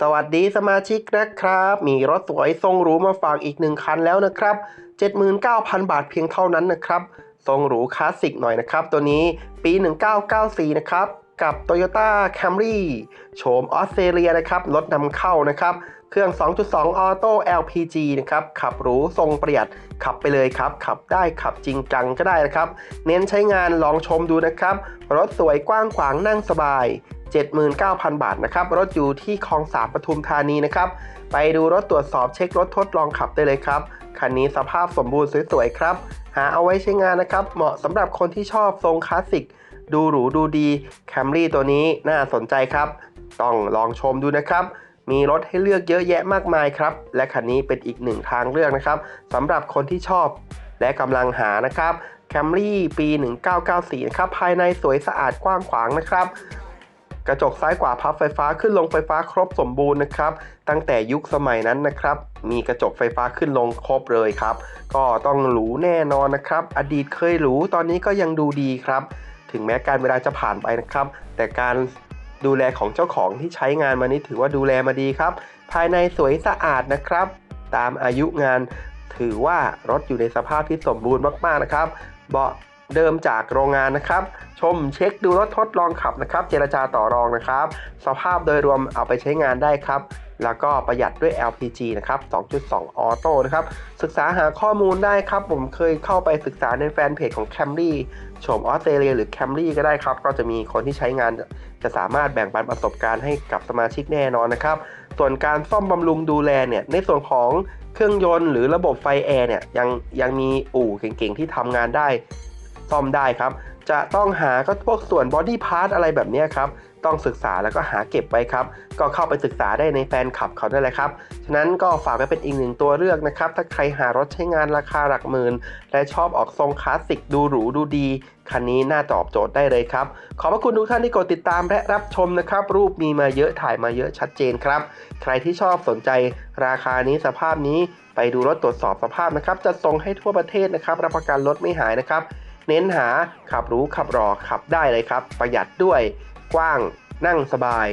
สวัสดีสมาชิกนะครับ มีรถสวยทรงหรูมาฝากอีกหนึ่งคันแล้วนะครับ 79,000 บาทเพียงเท่านั้นนะครับ ทรงหรูคลาสสิกหน่อยนะครับ ตัวนี้ปี 1994 นะครับ กับ Toyota Camry โฉมออสเตรเลียนะครับ รถนำเข้านะครับ เครื่อง 2.2ออโต้ LPG นะครับ ขับหรูทรงประหยัดขับไปเลยครับ ขับได้ขับจริงจังก็ได้นะครับ เน้นใช้งานลองชมดูนะครับ รถสวยกว้างขวางนั่งสบาย 79,000 บาทนะครับรถอยู่ที่คลองสามปทุมธานีนะครับไปดูรถตรวจสอบเช็ครถทดลองขับได้เลยครับคันนี้สภาพสมบูรณ์สวยๆครับ หาเอาไว้ใช้งานนะครับ เหมาะสำหรับคนที่ชอบทรงคลาสสิก ดูหรูดูดีแคมรี่ตัวนี้น่าสนใจครับ ต้องลองชมดูนะครับมีรถให้เลือกเยอะแยะมากมายครับ และคันนี้เป็นอีกหนึ่งทางเลือกนะครับสำหรับคนที่ชอบ และกำลังหานะครับแคมรี่ปี 1994 ครับ ภายในสวยสะอาดกว้างขวางนะครับ กระจกซ้ายขวาพับไฟฟ้าขึ้นลงไฟฟ้าครบสมบูรณ์นะครับ ตั้งแต่ยุคสมัยนั้นนะครับ มีกระจกไฟฟ้าขึ้นลงครบเลยครับ ก็ต้องหรูแน่นอนนะครับ อดีตเคยหรูตอนนี้ก็ยังดูดีครับ ถึงแม้การเวลาจะผ่านไปนะครับ แต่การดูแลของเจ้าของที่ใช้งานมานี้ถือว่าดูแลมาดีครับ ภายในสวยสะอาดนะครับ ตามอายุงานถือว่ารถอยู่ในสภาพที่สมบูรณ์มากๆนะครับ เบาะ เดิมจากโรงงานนะครับ ชมเช็คดูรถทดลองขับนะครับ เจรจาต่อรองนะครับ สภาพโดยรวมเอาไปใช้งานได้ครับ แล้วก็ประหยัดด้วย LPG นะครับ 2.2 ออโต้นะครับ ศึกษาหาข้อมูลได้ครับ ผมเคยเข้าไปศึกษาในแฟนเพจของ Camry โฉมออสเตรเลียหรือ Camry ก็ได้ครับ ก็จะมีคนที่ใช้งานจะสามารถแบ่งปันประสบการณ์ให้กับสมาชิกแน่นอนนะครับ ส่วนการซ่อมบำรุงดูแลเนี่ย ในส่วนของเครื่องยนต์หรือระบบไฟแอร์เนี่ยยังยังมีอู่เก่งๆที่ทำงานได้ ซ่อมได้ครับ จะต้องหาก็พวกส่วนบอดี้พาร์ทอะไรแบบนี้ครับ ต้องศึกษาแล้วก็หาเก็บไว้ครับ ก็เข้าไปศึกษาได้ในแฟนคลับเขาได้เลยครับ ฉะนั้นก็ฝากไว้เป็นอีกหนึ่งตัวเลือกนะครับ ถ้าใครหารถใช้งานราคาหลักหมื่น และชอบออกทรงคลาสสิกดูหรูดูดี คันนี้น่าตอบโจทย์ได้เลยครับ ขอบพระคุณทุกท่านที่กดติดตามและรับชมนะครับ รูปมีมาเยอะถ่ายมาเยอะชัดเจนครับ ใครที่ชอบสนใจราคานี้สภาพนี้ไปดูรถตรวจสอบสภาพนะครับจะส่งให้ทั่วประเทศนะครับ รับประกันรถไม่หายนะครับ เน้นหาขับรู้ขับรอขับได้เลยครับ ประหยัดด้วยกว้างนั่งสบาย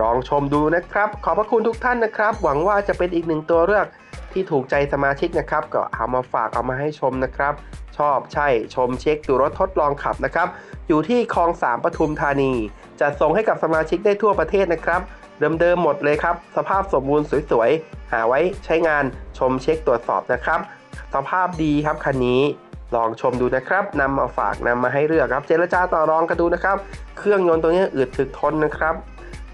ลองชมดูนะครับ ขอบพระคุณทุกท่านนะครับ หวังว่าจะเป็นอีกหนึ่งตัวเลือกที่ถูกใจสมาชิกนะครับ ก็เอามาฝากเอามาให้ชมนะครับ ชอบใช่ชมเช็คดูรถทดลองขับนะครับ อยู่ที่คลองสามปทุมธานีจะส่งให้กับสมาชิกได้ทั่วประเทศนะครับเดิมๆหมดเลยครับ สภาพสมบูรณ์สวยๆ หาไว้ใช้งานชมเช็คตรวจสอบนะครับ สภาพดีครับคันนี้ ลองชมดูนะครับนำมาฝากนำมาให้เลือกครับ เจรจาต่อรองกันดูนะครับ เครื่องยนต์ตัวนี้อึดถึกทนนะครับ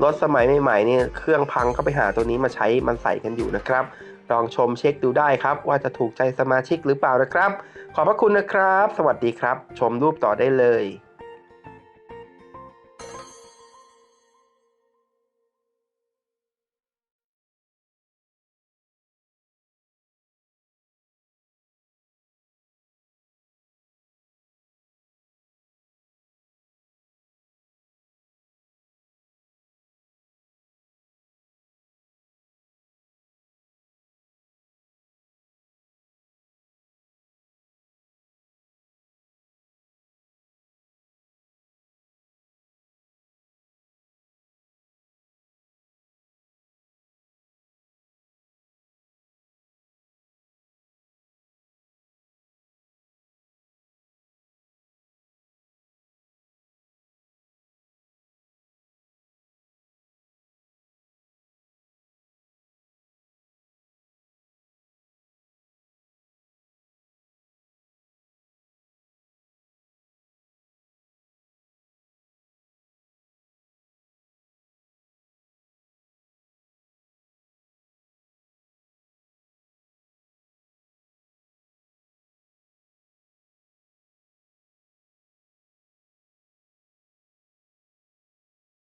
รถสมัยใหม่ๆเนี่ยเครื่องพังก็ไปหาตัวนี้มาใช้มันใส่กันอยู่นะครับ ลองชมเช็คดูได้ครับ ว่าจะถูกใจสมาชิกหรือเปล่านะครับ ขอบพระคุณนะครับ สวัสดีครับ ชมรูปต่อได้เลย